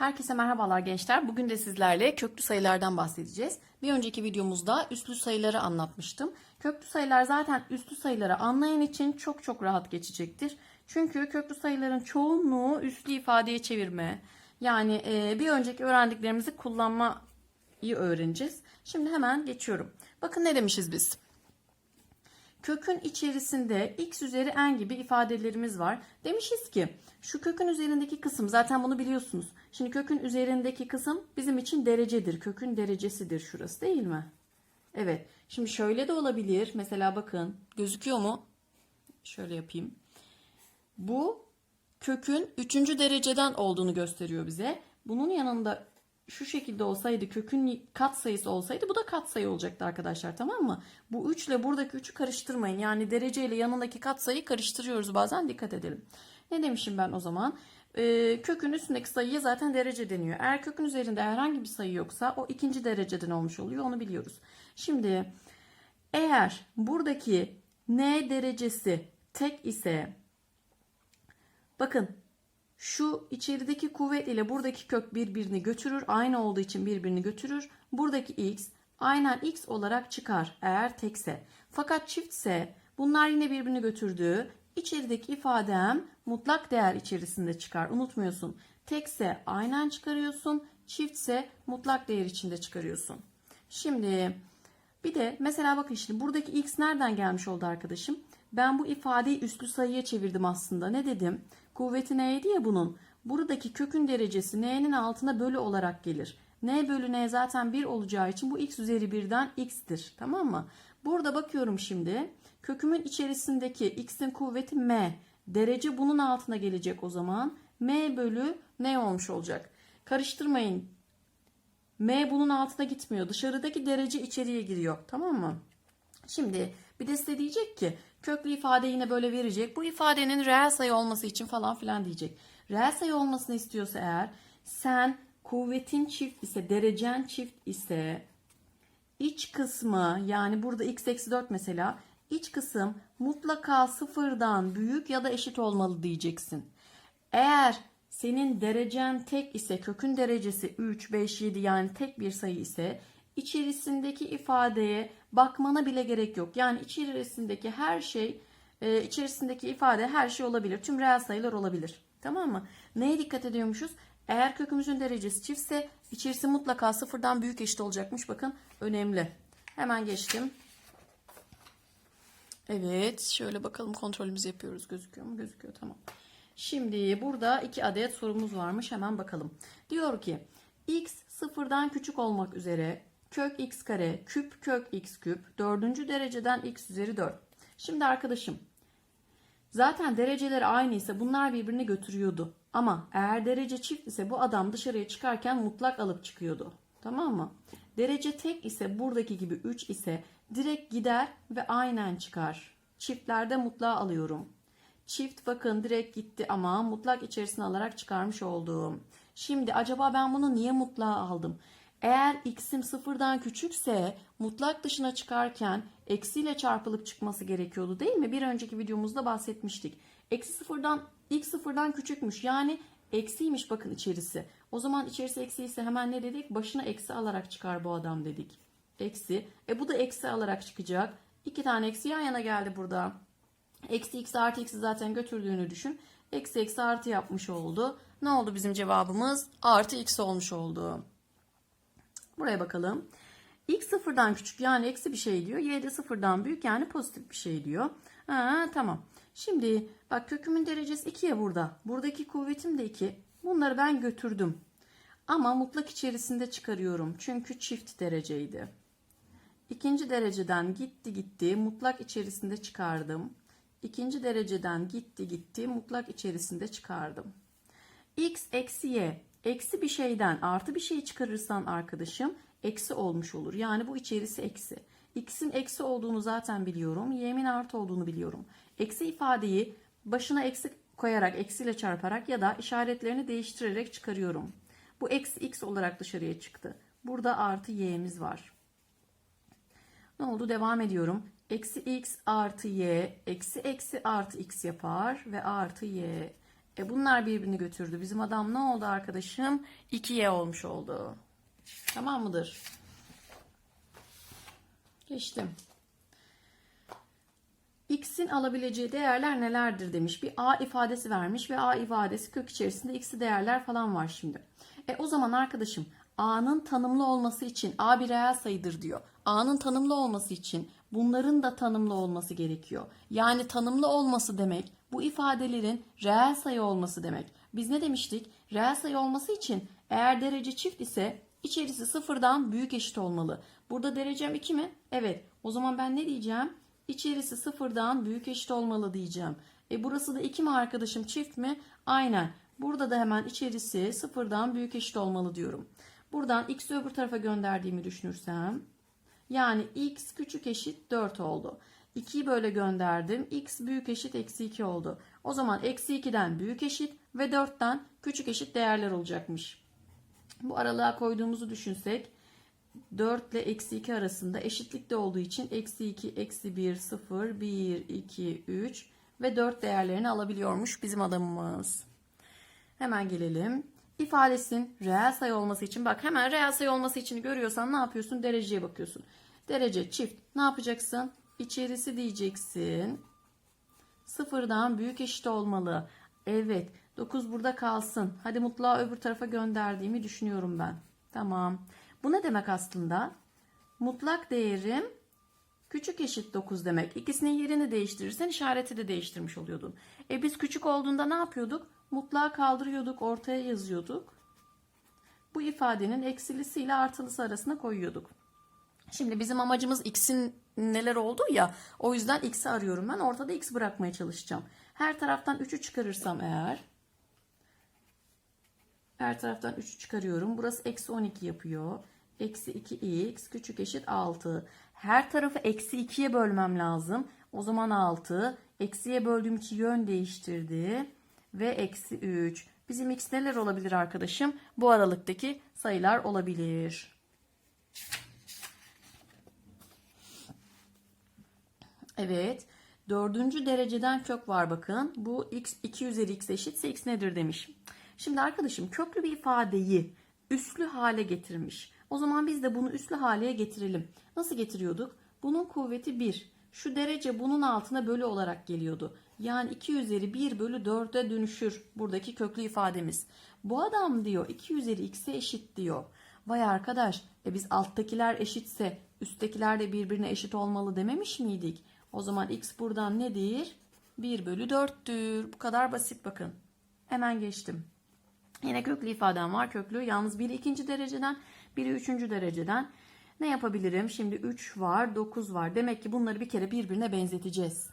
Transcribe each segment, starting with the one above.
Herkese merhabalar gençler. Bugün de sizlerle köklü sayılardan bahsedeceğiz. Bir önceki videomuzda üstlü sayıları anlatmıştım. Köklü sayılar zaten üstlü sayıları anlayan için çok çok rahat geçecektir. Çünkü köklü sayıların çoğunluğu üslü ifadeye çevirme. Yani e, bir önceki öğrendiklerimizi kullanmayı öğreneceğiz. Şimdi hemen geçiyorum. Bakın ne demişiz biz? Kökün içerisinde x üzeri n gibi ifadelerimiz var. Demişiz ki şu kökün üzerindeki kısım zaten bunu biliyorsunuz. Şimdi kökün üzerindeki kısım bizim için derecedir. Kökün derecesidir şurası değil mi? Evet. Şimdi şöyle de olabilir. Mesela bakın gözüküyor mu? Şöyle yapayım. Bu kökün 3. dereceden olduğunu gösteriyor bize. Bunun yanında şu şekilde olsaydı kökün kat sayısı olsaydı bu da kat sayı olacaktı arkadaşlar tamam mı? Bu 3 ile buradaki 3'ü karıştırmayın. Yani derece ile yanındaki kat sayıyı karıştırıyoruz bazen dikkat edelim. Ne demişim ben o zaman? Ee, kökün üstündeki sayıya zaten derece deniyor. Eğer kökün üzerinde herhangi bir sayı yoksa o ikinci dereceden olmuş oluyor onu biliyoruz. Şimdi eğer buradaki n derecesi tek ise bakın şu içerideki kuvvet ile buradaki kök birbirini götürür. Aynı olduğu için birbirini götürür. Buradaki x aynen x olarak çıkar eğer tekse. Fakat çiftse bunlar yine birbirini götürdüğü içerideki ifadem mutlak değer içerisinde çıkar. Unutmuyorsun. Tekse aynen çıkarıyorsun. Çiftse mutlak değer içinde çıkarıyorsun. Şimdi bir de mesela bakın şimdi buradaki x nereden gelmiş oldu arkadaşım? Ben bu ifadeyi üslü sayıya çevirdim aslında. Ne dedim? Kuvveti neydi ya bunun? Buradaki kökün derecesi n'nin altına bölü olarak gelir. n bölü n zaten 1 olacağı için bu x üzeri 1'den x'tir. Tamam mı? Burada bakıyorum şimdi. Kökümün içerisindeki x'in kuvveti m. Derece bunun altına gelecek o zaman. m bölü n olmuş olacak. Karıştırmayın. m bunun altına gitmiyor. Dışarıdaki derece içeriye giriyor. Tamam mı? Şimdi bir de size diyecek ki köklü ifade yine böyle verecek. Bu ifadenin reel sayı olması için falan filan diyecek. Reel sayı olmasını istiyorsa eğer sen kuvvetin çift ise derecen çift ise iç kısmı yani burada x eksi 4 mesela iç kısım mutlaka sıfırdan büyük ya da eşit olmalı diyeceksin. Eğer senin derecen tek ise kökün derecesi 3, 5, 7 yani tek bir sayı ise içerisindeki ifadeye bakmana bile gerek yok. Yani içerisindeki her şey, e, içerisindeki ifade her şey olabilir. Tüm reel sayılar olabilir. Tamam mı? Neye dikkat ediyormuşuz? Eğer kökümüzün derecesi çiftse içerisi mutlaka sıfırdan büyük eşit olacakmış. Bakın önemli. Hemen geçtim. Evet şöyle bakalım kontrolümüzü yapıyoruz. Gözüküyor mu? Gözüküyor tamam. Şimdi burada iki adet sorumuz varmış. Hemen bakalım. Diyor ki x sıfırdan küçük olmak üzere kök x kare küp kök x küp dördüncü dereceden x üzeri 4. Şimdi arkadaşım zaten dereceleri aynı ise bunlar birbirini götürüyordu. Ama eğer derece çift ise bu adam dışarıya çıkarken mutlak alıp çıkıyordu. Tamam mı? Derece tek ise buradaki gibi 3 ise direkt gider ve aynen çıkar. Çiftlerde mutlağı alıyorum. Çift bakın direkt gitti ama mutlak içerisine alarak çıkarmış oldum. Şimdi acaba ben bunu niye mutlağa aldım? Eğer x'im sıfırdan küçükse mutlak dışına çıkarken eksiyle çarpılıp çıkması gerekiyordu değil mi? Bir önceki videomuzda bahsetmiştik. Eksi sıfırdan x sıfırdan küçükmüş yani eksiymiş bakın içerisi. O zaman içerisi eksi ise hemen ne dedik? Başına eksi alarak çıkar bu adam dedik. Eksi. E bu da eksi alarak çıkacak. İki tane eksi yan yana geldi burada. Eksi x artı x'i zaten götürdüğünü düşün. Eksi eksi artı yapmış oldu. Ne oldu bizim cevabımız? Artı x olmuş oldu. Buraya bakalım. X sıfırdan küçük yani eksi bir şey diyor. Y de sıfırdan büyük yani pozitif bir şey diyor. Ha, tamam. Şimdi bak kökümün derecesi 2 ya burada. Buradaki kuvvetim de 2. Bunları ben götürdüm. Ama mutlak içerisinde çıkarıyorum. Çünkü çift dereceydi. İkinci dereceden gitti gitti mutlak içerisinde çıkardım. İkinci dereceden gitti gitti mutlak içerisinde çıkardım. X eksi y eksi bir şeyden artı bir şey çıkarırsan arkadaşım eksi olmuş olur. Yani bu içerisi eksi. X'in eksi olduğunu zaten biliyorum. Y'min artı olduğunu biliyorum. Eksi ifadeyi başına eksi koyarak eksiyle çarparak ya da işaretlerini değiştirerek çıkarıyorum. Bu eksi x olarak dışarıya çıktı. Burada artı y'miz var. Ne oldu? Devam ediyorum. Eksi x artı y eksi eksi artı x yapar ve artı y E bunlar birbirini götürdü. Bizim adam ne oldu arkadaşım? 2y olmuş oldu. Tamam mıdır? Geçtim. X'in alabileceği değerler nelerdir demiş. Bir A ifadesi vermiş ve A ifadesi kök içerisinde X'i değerler falan var şimdi. E o zaman arkadaşım A'nın tanımlı olması için A bir reel sayıdır diyor. A'nın tanımlı olması için bunların da tanımlı olması gerekiyor. Yani tanımlı olması demek bu ifadelerin reel sayı olması demek. Biz ne demiştik? Reel sayı olması için eğer derece çift ise içerisi sıfırdan büyük eşit olmalı. Burada derecem 2 mi? Evet. O zaman ben ne diyeceğim? İçerisi sıfırdan büyük eşit olmalı diyeceğim. E burası da 2 mi arkadaşım çift mi? Aynen. Burada da hemen içerisi sıfırdan büyük eşit olmalı diyorum. Buradan x'i öbür tarafa gönderdiğimi düşünürsem. Yani x küçük eşit 4 oldu. 2'yi böyle gönderdim. x büyük eşit eksi 2 oldu. O zaman eksi 2'den büyük eşit ve 4'ten küçük eşit değerler olacakmış. Bu aralığa koyduğumuzu düşünsek 4 ile eksi 2 arasında eşitlikte olduğu için eksi 2, eksi 1, 0, 1, 2, 3 ve 4 değerlerini alabiliyormuş bizim adamımız. Hemen gelelim. İfadesin reel sayı olması için bak hemen reel sayı olması için görüyorsan ne yapıyorsun? Dereceye bakıyorsun. Derece çift. Ne yapacaksın? İçerisi diyeceksin. Sıfırdan büyük eşit olmalı. Evet. 9 burada kalsın. Hadi mutluğa öbür tarafa gönderdiğimi düşünüyorum ben. Tamam. Bu ne demek aslında? Mutlak değerim küçük eşit 9 demek. İkisinin yerini değiştirirsen işareti de değiştirmiş oluyordun. E biz küçük olduğunda ne yapıyorduk? Mutlağı kaldırıyorduk, ortaya yazıyorduk. Bu ifadenin eksilisiyle artılısı arasına koyuyorduk. Şimdi bizim amacımız x'in neler olduğu ya. O yüzden x'i arıyorum ben. Ortada x bırakmaya çalışacağım. Her taraftan 3'ü çıkarırsam eğer. Her taraftan 3'ü çıkarıyorum. Burası eksi 12 yapıyor. Eksi 2x küçük eşit 6. Her tarafı eksi 2'ye bölmem lazım. O zaman 6. Eksiye böldüğüm için yön değiştirdi. Ve eksi 3. Bizim x neler olabilir arkadaşım? Bu aralıktaki sayılar olabilir. Evet. Dördüncü dereceden kök var bakın. Bu x 2 üzeri x eşitse x nedir demiş. Şimdi arkadaşım köklü bir ifadeyi üslü hale getirmiş. O zaman biz de bunu üslü hale getirelim. Nasıl getiriyorduk? Bunun kuvveti 1. Şu derece bunun altına bölü olarak geliyordu. Yani 2 üzeri 1 bölü 4'e dönüşür buradaki köklü ifademiz. Bu adam diyor 2 üzeri x'e eşit diyor. Vay arkadaş e biz alttakiler eşitse üsttekiler de birbirine eşit olmalı dememiş miydik? O zaman x buradan nedir? 1 bölü 4'tür. Bu kadar basit bakın. Hemen geçtim. Yine köklü ifadem var. Köklü yalnız biri ikinci dereceden, biri üçüncü dereceden. Ne yapabilirim? Şimdi 3 var, 9 var. Demek ki bunları bir kere birbirine benzeteceğiz.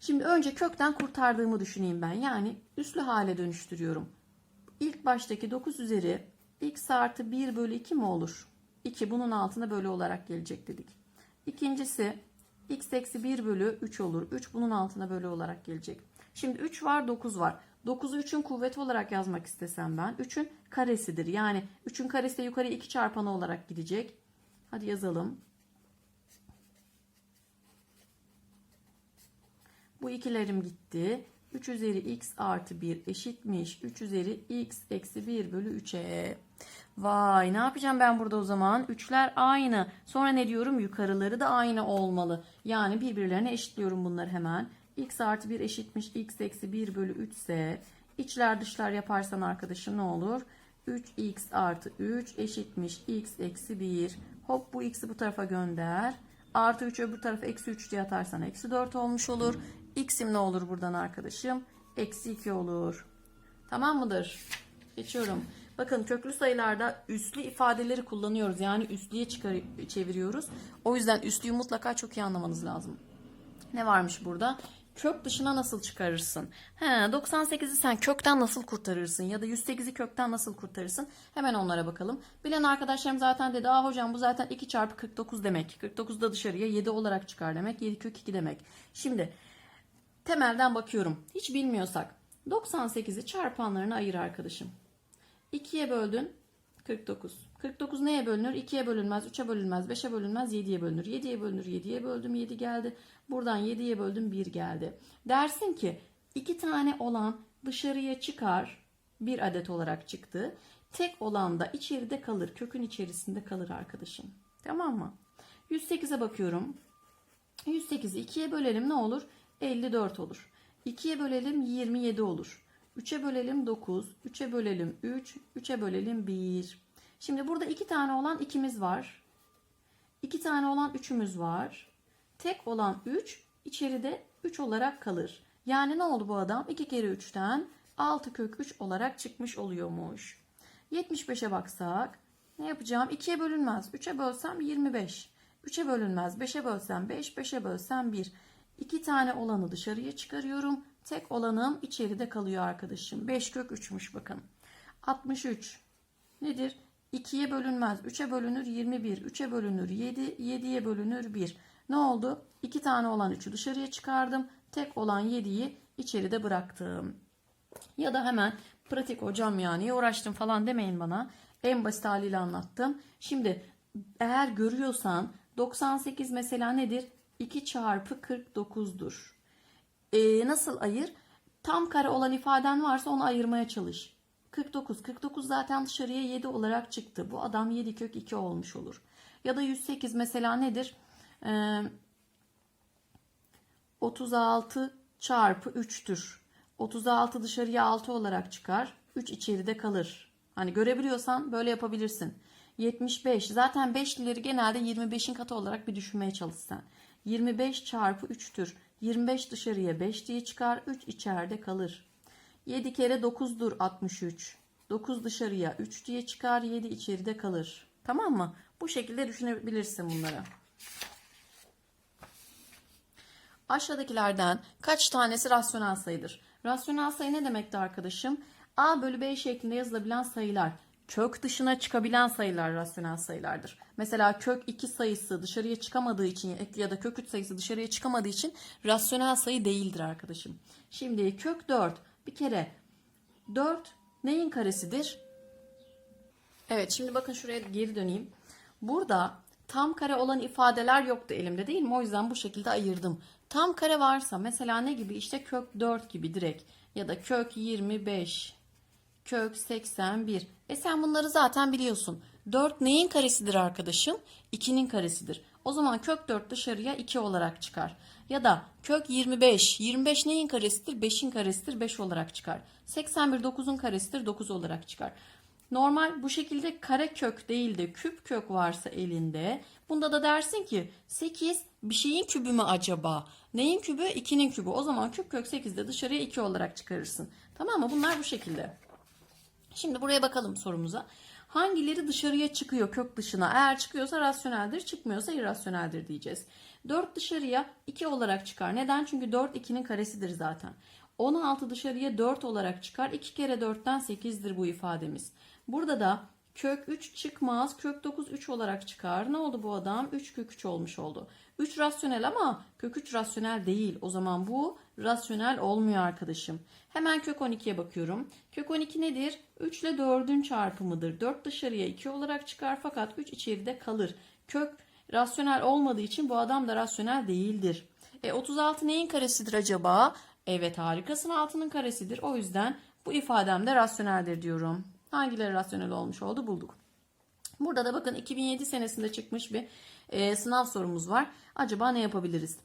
Şimdi önce kökten kurtardığımı düşüneyim ben. Yani üslü hale dönüştürüyorum. İlk baştaki 9 üzeri x artı 1 bölü 2 mi olur? 2 bunun altına bölü olarak gelecek dedik. İkincisi x eksi 1 bölü 3 olur. 3 bunun altına bölü olarak gelecek. Şimdi 3 var 9 var. 9'u 3'ün kuvveti olarak yazmak istesem ben 3'ün karesidir. Yani 3'ün karesi de yukarı 2 çarpanı olarak gidecek. Hadi yazalım. Bu ikilerim gitti. 3 üzeri x artı 1 eşitmiş. 3 üzeri x eksi 1 bölü 3'e. Vay ne yapacağım ben burada o zaman? Üçler aynı. Sonra ne diyorum? Yukarıları da aynı olmalı. Yani birbirlerine eşitliyorum bunları hemen. x artı 1 eşitmiş. x eksi 1 bölü 3 ise içler dışlar yaparsan arkadaşım ne olur? 3x artı 3 eşitmiş. x eksi 1. Hop bu x'i bu tarafa gönder. Artı 3 öbür tarafa eksi 3 diye atarsan eksi 4 olmuş olur. X'im ne olur buradan arkadaşım? Eksi 2 olur. Tamam mıdır? Geçiyorum. Bakın köklü sayılarda üslü ifadeleri kullanıyoruz. Yani üslüye çıkar çeviriyoruz. O yüzden üslüyü mutlaka çok iyi anlamanız lazım. Ne varmış burada? Kök dışına nasıl çıkarırsın? He, 98'i sen kökten nasıl kurtarırsın? Ya da 108'i kökten nasıl kurtarırsın? Hemen onlara bakalım. Bilen arkadaşlarım zaten dedi. Aa hocam bu zaten 2 çarpı 49 demek. 49 da dışarıya 7 olarak çıkar demek. 7 kök 2 demek. Şimdi temelden bakıyorum. Hiç bilmiyorsak 98'i çarpanlarına ayır arkadaşım. 2'ye böldün 49. 49 neye bölünür? 2'ye bölünmez, 3'e bölünmez, 5'e bölünmez, 7'ye bölünür. 7'ye bölünür, 7'ye böldüm 7 geldi. Buradan 7'ye böldüm 1 geldi. Dersin ki 2 tane olan dışarıya çıkar. Bir adet olarak çıktı. Tek olan da içeride kalır. Kökün içerisinde kalır arkadaşım. Tamam mı? 108'e bakıyorum. 108'i 2'ye bölelim ne olur? 54 olur. 2'ye bölelim 27 olur. 3'e bölelim 9. 3'e bölelim 3. 3'e bölelim 1. Şimdi burada 2 tane olan ikimiz var. 2 tane olan 3'ümüz var. Tek olan 3 içeride 3 olarak kalır. Yani ne oldu bu adam? 2 kere 3'ten 6 kök 3 olarak çıkmış oluyormuş. 75'e baksak ne yapacağım? 2'ye bölünmez. 3'e bölsem 25. 3'e bölünmez. 5'e bölsem 5, 5'e bölsem 1. 2 tane olanı dışarıya çıkarıyorum. Tek olanım içeride kalıyor arkadaşım. 5 kök 3'müş bakın. 63 nedir? 2'ye bölünmez. 3'e bölünür 21. 3'e bölünür 7. 7'ye bölünür 1. Ne oldu? 2 tane olan 3'ü dışarıya çıkardım. Tek olan 7'yi içeride bıraktım. Ya da hemen pratik hocam ya niye uğraştım falan demeyin bana. En basit haliyle anlattım. Şimdi eğer görüyorsan 98 mesela nedir? 2 çarpı 49'dur. Ee, nasıl ayır? Tam kare olan ifaden varsa onu ayırmaya çalış. 49. 49 zaten dışarıya 7 olarak çıktı. Bu adam 7 kök 2 olmuş olur. Ya da 108 mesela nedir? Ee, 36 çarpı 3'tür. 36 dışarıya 6 olarak çıkar. 3 içeride kalır. Hani görebiliyorsan böyle yapabilirsin. 75 zaten 5'lileri genelde 25'in katı olarak bir düşünmeye çalışsan. 25 çarpı 3'tür. 25 dışarıya 5 diye çıkar. 3 içeride kalır. 7 kere 9'dur 63. 9 dışarıya 3 diye çıkar. 7 içeride kalır. Tamam mı? Bu şekilde düşünebilirsin bunları. Aşağıdakilerden kaç tanesi rasyonel sayıdır? Rasyonel sayı ne demekti arkadaşım? A bölü B şeklinde yazılabilen sayılar. Kök dışına çıkabilen sayılar rasyonel sayılardır. Mesela kök 2 sayısı dışarıya çıkamadığı için ya da kök 3 sayısı dışarıya çıkamadığı için rasyonel sayı değildir arkadaşım. Şimdi kök 4 bir kere 4 neyin karesidir? Evet şimdi bakın şuraya geri döneyim. Burada tam kare olan ifadeler yoktu elimde değil mi? O yüzden bu şekilde ayırdım. Tam kare varsa mesela ne gibi? İşte kök 4 gibi direkt ya da kök 25, kök 81. E sen bunları zaten biliyorsun. 4 neyin karesidir arkadaşım? 2'nin karesidir. O zaman kök 4 dışarıya 2 olarak çıkar. Ya da kök 25. 25 neyin karesidir? 5'in karesidir. 5 olarak çıkar. 81 9'un karesidir. 9 olarak çıkar. Normal bu şekilde kare kök değil de küp kök varsa elinde. Bunda da dersin ki 8 bir şeyin kübü mü acaba? Neyin kübü? 2'nin kübü. O zaman küp kök 8'de dışarıya 2 olarak çıkarırsın. Tamam mı? Bunlar bu şekilde. Şimdi buraya bakalım sorumuza. Hangileri dışarıya çıkıyor kök dışına? Eğer çıkıyorsa rasyoneldir, çıkmıyorsa irrasyoneldir diyeceğiz. 4 dışarıya 2 olarak çıkar. Neden? Çünkü 4 2'nin karesidir zaten. 16 dışarıya 4 olarak çıkar. 2 kere 4'ten 8'dir bu ifademiz. Burada da kök 3 çıkmaz. Kök 9 3 olarak çıkar. Ne oldu bu adam? 3 kök 3 olmuş oldu. 3 rasyonel ama kök 3 rasyonel değil. O zaman bu rasyonel olmuyor arkadaşım. Hemen kök 12'ye bakıyorum. Kök 12 nedir? 3 ile 4'ün çarpımıdır. 4 dışarıya 2 olarak çıkar fakat 3 içeride kalır. Kök rasyonel olmadığı için bu adam da rasyonel değildir. E 36 neyin karesidir acaba? Evet harikasın 6'nın karesidir. O yüzden bu ifadem de rasyoneldir diyorum. Hangileri rasyonel olmuş oldu bulduk. Burada da bakın 2007 senesinde çıkmış bir e, sınav sorumuz var. Acaba ne yapabiliriz?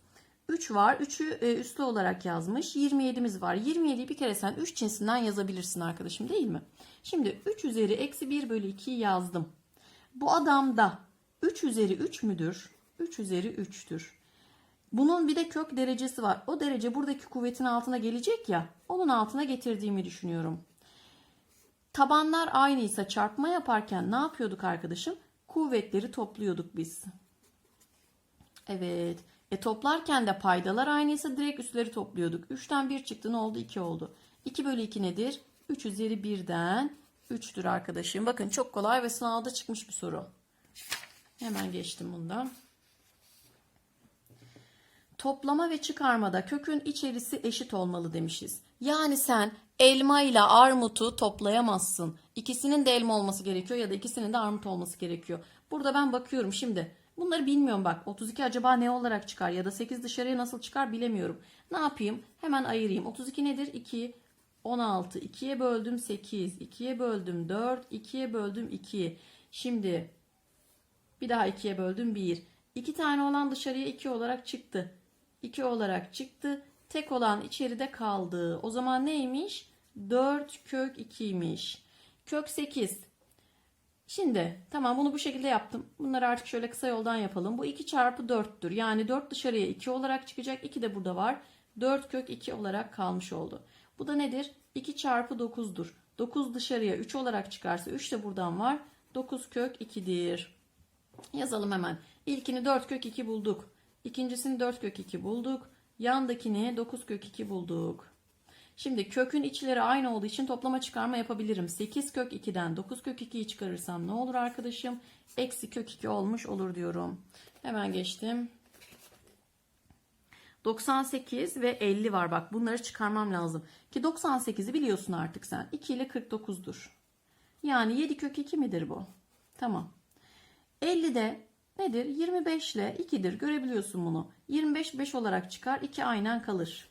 3 var. 3'ü e, üslü olarak yazmış. 27'miz var. 27'yi bir kere sen 3 cinsinden yazabilirsin arkadaşım değil mi? Şimdi 3 üzeri eksi 1 bölü 2'yi yazdım. Bu adamda 3 üzeri 3 müdür? 3 üzeri 3'tür. Bunun bir de kök derecesi var. O derece buradaki kuvvetin altına gelecek ya. Onun altına getirdiğimi düşünüyorum. Tabanlar aynıysa çarpma yaparken ne yapıyorduk arkadaşım? Kuvvetleri topluyorduk biz. Evet. E toplarken de paydalar aynıysa direkt üstleri topluyorduk. 3'ten 1 çıktı ne oldu? 2 oldu. 2 bölü 2 nedir? 3 üzeri 1'den 3'tür arkadaşım. Bakın çok kolay ve sınavda çıkmış bir soru. Hemen geçtim bundan. Toplama ve çıkarmada kökün içerisi eşit olmalı demişiz. Yani sen elma ile armutu toplayamazsın. İkisinin de elma olması gerekiyor ya da ikisinin de armut olması gerekiyor. Burada ben bakıyorum şimdi. Bunları bilmiyorum bak. 32 acaba ne olarak çıkar ya da 8 dışarıya nasıl çıkar bilemiyorum. Ne yapayım? Hemen ayırayım. 32 nedir? 2, 16. 2'ye böldüm 8. 2'ye böldüm 4. 2'ye böldüm 2. Şimdi bir daha 2'ye böldüm 1. 2 tane olan dışarıya 2 olarak çıktı. 2 olarak çıktı. Tek olan içeride kaldı. O zaman neymiş? 4 kök 2'ymiş. Kök 8. Şimdi tamam bunu bu şekilde yaptım. Bunları artık şöyle kısa yoldan yapalım. Bu 2 çarpı 4'tür. Yani 4 dışarıya 2 olarak çıkacak. 2 de burada var. 4 kök 2 olarak kalmış oldu. Bu da nedir? 2 çarpı 9'dur. 9 dışarıya 3 olarak çıkarsa 3 de buradan var. 9 kök 2'dir. Yazalım hemen. İlkini 4 kök 2 bulduk. İkincisini 4 kök 2 bulduk. Yandakini 9 kök 2 bulduk. Şimdi kökün içleri aynı olduğu için toplama çıkarma yapabilirim. 8 kök 2'den 9 kök 2'yi çıkarırsam ne olur arkadaşım? Eksi kök 2 olmuş olur diyorum. Hemen geçtim. 98 ve 50 var bak bunları çıkarmam lazım. Ki 98'i biliyorsun artık sen. 2 ile 49'dur. Yani 7 kök 2 midir bu? Tamam. 50 de nedir? 25 ile 2'dir. Görebiliyorsun bunu. 25 5 olarak çıkar. 2 aynen kalır.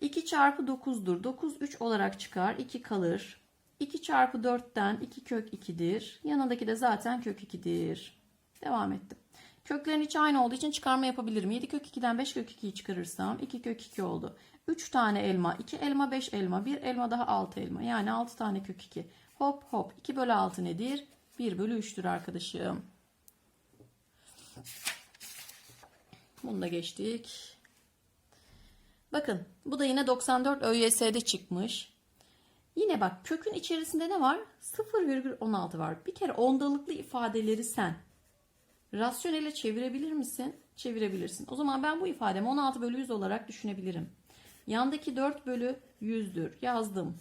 2 çarpı 9'dur. 9 3 olarak çıkar. 2 kalır. 2 çarpı 4'ten 2 kök 2'dir. Yanındaki de zaten kök 2'dir. Devam ettim. Köklerin içi aynı olduğu için çıkarma yapabilirim. 7 kök 2'den 5 kök 2'yi çıkarırsam 2 kök 2 oldu. 3 tane elma, 2 elma, 5 elma, 1 elma daha 6 elma. Yani 6 tane kök 2. Hop hop 2 bölü 6 nedir? 1 bölü 3'tür arkadaşım. Bunu da geçtik. Bakın bu da yine 94 ÖYS'de çıkmış. Yine bak kökün içerisinde ne var? 0,16 var. Bir kere ondalıklı ifadeleri sen rasyonele çevirebilir misin? Çevirebilirsin. O zaman ben bu ifademi 16 bölü 100 olarak düşünebilirim. Yandaki 4 bölü 100'dür. Yazdım.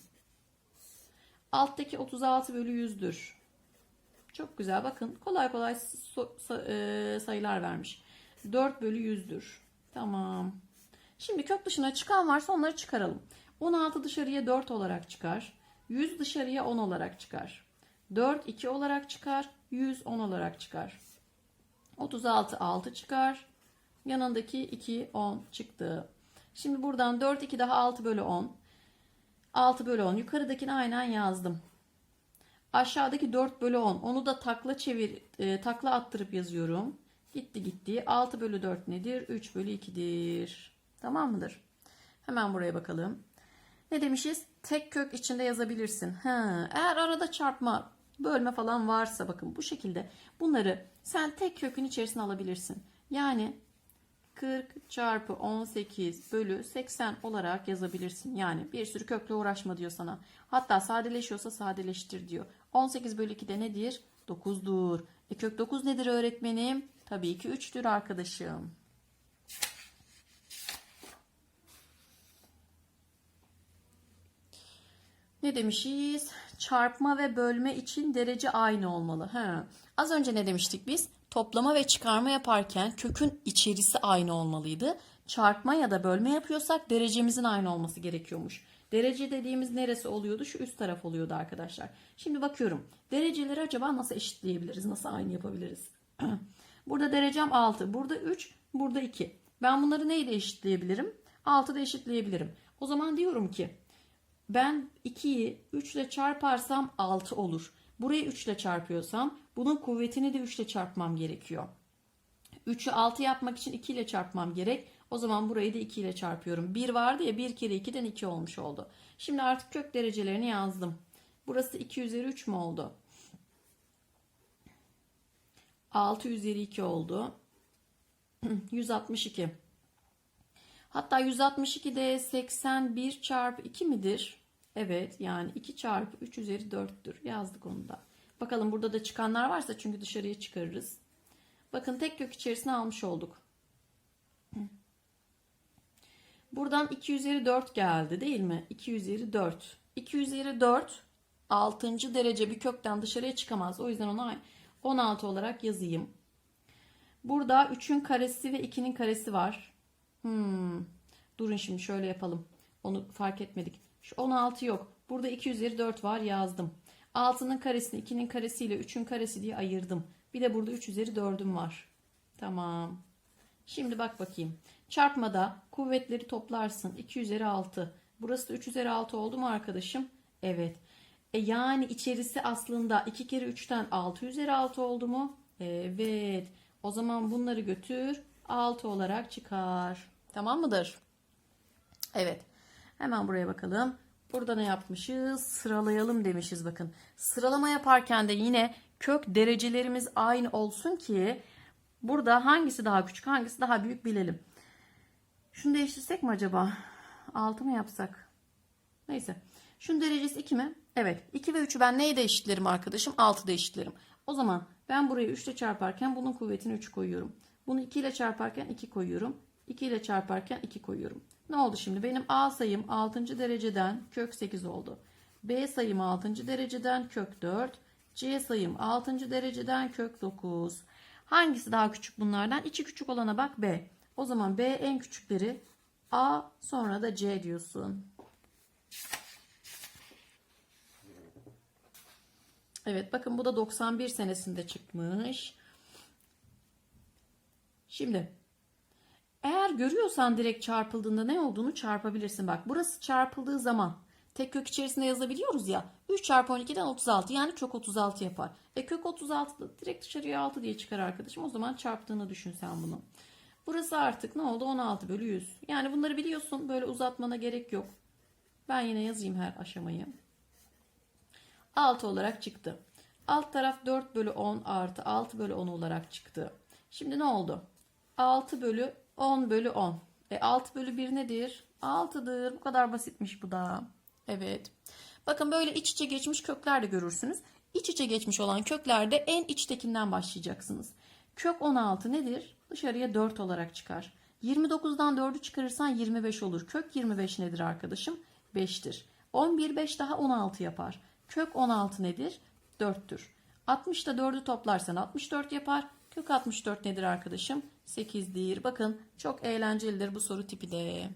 Alttaki 36 bölü 100'dür. Çok güzel. Bakın kolay kolay e, sayılar vermiş. 4 bölü 100'dür. Tamam. Şimdi kök dışına çıkan varsa onları çıkaralım. 16 dışarıya 4 olarak çıkar. 100 dışarıya 10 olarak çıkar. 4 2 olarak çıkar. 100 10 olarak çıkar. 36 6 çıkar. Yanındaki 2 10 çıktı. Şimdi buradan 4 2 daha 6 bölü 10. 6 bölü 10. Yukarıdakini aynen yazdım. Aşağıdaki 4 bölü 10. Onu da takla çevir, e, takla attırıp yazıyorum. Gitti gitti. 6 bölü 4 nedir? 3 bölü 2'dir. Tamam mıdır? Hemen buraya bakalım. Ne demişiz? Tek kök içinde yazabilirsin. Ha, eğer arada çarpma, bölme falan varsa bakın bu şekilde bunları sen tek kökün içerisine alabilirsin. Yani 40 çarpı 18 bölü 80 olarak yazabilirsin. Yani bir sürü kökle uğraşma diyor sana. Hatta sadeleşiyorsa sadeleştir diyor. 18 bölü 2 de nedir? 9'dur. E kök 9 nedir öğretmenim? Tabii ki 3'tür arkadaşım. Ne demişiz? Çarpma ve bölme için derece aynı olmalı. He. Az önce ne demiştik biz? Toplama ve çıkarma yaparken kökün içerisi aynı olmalıydı. Çarpma ya da bölme yapıyorsak derecemizin aynı olması gerekiyormuş. Derece dediğimiz neresi oluyordu? Şu üst taraf oluyordu arkadaşlar. Şimdi bakıyorum. Dereceleri acaba nasıl eşitleyebiliriz? Nasıl aynı yapabiliriz? burada derecem 6. Burada 3. Burada 2. Ben bunları neyle eşitleyebilirim? 6'da eşitleyebilirim. O zaman diyorum ki ben 2'yi 3 ile çarparsam 6 olur. Burayı 3 ile çarpıyorsam bunun kuvvetini de 3 ile çarpmam gerekiyor. 3'ü 6 yapmak için 2 ile çarpmam gerek. O zaman burayı da 2 ile çarpıyorum. 1 vardı ya 1 kere 2'den 2 olmuş oldu. Şimdi artık kök derecelerini yazdım. Burası 2 üzeri 3 mü oldu? 6 üzeri 2 oldu. 162. Hatta 162 de 81 çarpı 2 midir? Evet yani 2 çarpı 3 üzeri 4'tür. Yazdık onu da. Bakalım burada da çıkanlar varsa çünkü dışarıya çıkarırız. Bakın tek kök içerisine almış olduk. Buradan 2 üzeri 4 geldi değil mi? 2 üzeri 4. 2 üzeri 4 6. derece bir kökten dışarıya çıkamaz. O yüzden ona 16 olarak yazayım. Burada 3'ün karesi ve 2'nin karesi var. Hmm. Durun şimdi şöyle yapalım. Onu fark etmedik. Şu 16 yok. Burada 2 üzeri 4 var yazdım. 6'nın karesini 2'nin karesiyle 3'ün karesi diye ayırdım. Bir de burada 3 üzeri 4'üm var. Tamam. Şimdi bak bakayım. Çarpmada kuvvetleri toplarsın. 2 üzeri 6. Burası da 3 üzeri 6 oldu mu arkadaşım? Evet. E yani içerisi aslında 2 kere 3'ten 6 üzeri 6 oldu mu? Evet. O zaman bunları götür 6 olarak çıkar. Tamam mıdır? Evet. Hemen buraya bakalım. Burada ne yapmışız? Sıralayalım demişiz bakın. Sıralama yaparken de yine kök derecelerimiz aynı olsun ki burada hangisi daha küçük hangisi daha büyük bilelim. Şunu değiştirsek mi acaba? 6 mı yapsak? Neyse. Şunun derecesi 2 mi? Evet. 2 ve 3'ü ben neyle eşitlerim arkadaşım? 6'da eşitlerim. O zaman ben burayı 3 ile çarparken bunun kuvvetini 3 koyuyorum. Bunu 2 ile çarparken 2 koyuyorum. 2 ile çarparken 2 koyuyorum. Ne oldu şimdi? Benim A sayım 6. dereceden kök 8 oldu. B sayım 6. dereceden kök 4. C sayım 6. dereceden kök 9. Hangisi daha küçük bunlardan? İçi küçük olana bak B. O zaman B en küçükleri A sonra da C diyorsun. Evet bakın bu da 91 senesinde çıkmış. Şimdi eğer görüyorsan direkt çarpıldığında ne olduğunu çarpabilirsin. Bak burası çarpıldığı zaman tek kök içerisinde yazabiliyoruz ya. 3 çarpı 12'den 36 yani kök 36 yapar. E kök 36 da direkt dışarıya 6 diye çıkar arkadaşım. O zaman çarptığını düşün sen bunu. Burası artık ne oldu? 16 bölü 100. Yani bunları biliyorsun. Böyle uzatmana gerek yok. Ben yine yazayım her aşamayı. 6 olarak çıktı. Alt taraf 4 bölü 10 artı 6 bölü 10 olarak çıktı. Şimdi ne oldu? 6 bölü 10 bölü 10. E 6 bölü 1 nedir? 6'dır. Bu kadar basitmiş bu da. Evet. Bakın böyle iç içe geçmiş kökler de görürsünüz. İç içe geçmiş olan köklerde en içtekinden başlayacaksınız. Kök 16 nedir? Dışarıya 4 olarak çıkar. 29'dan 4'ü çıkarırsan 25 olur. Kök 25 nedir arkadaşım? 5'tir. 11 5 daha 16 yapar. Kök 16 nedir? 4'tür. 60 da 4'ü toplarsan 64 yapar. Kök 64 nedir arkadaşım? 8'dir. Bakın çok eğlencelidir bu soru tipi de.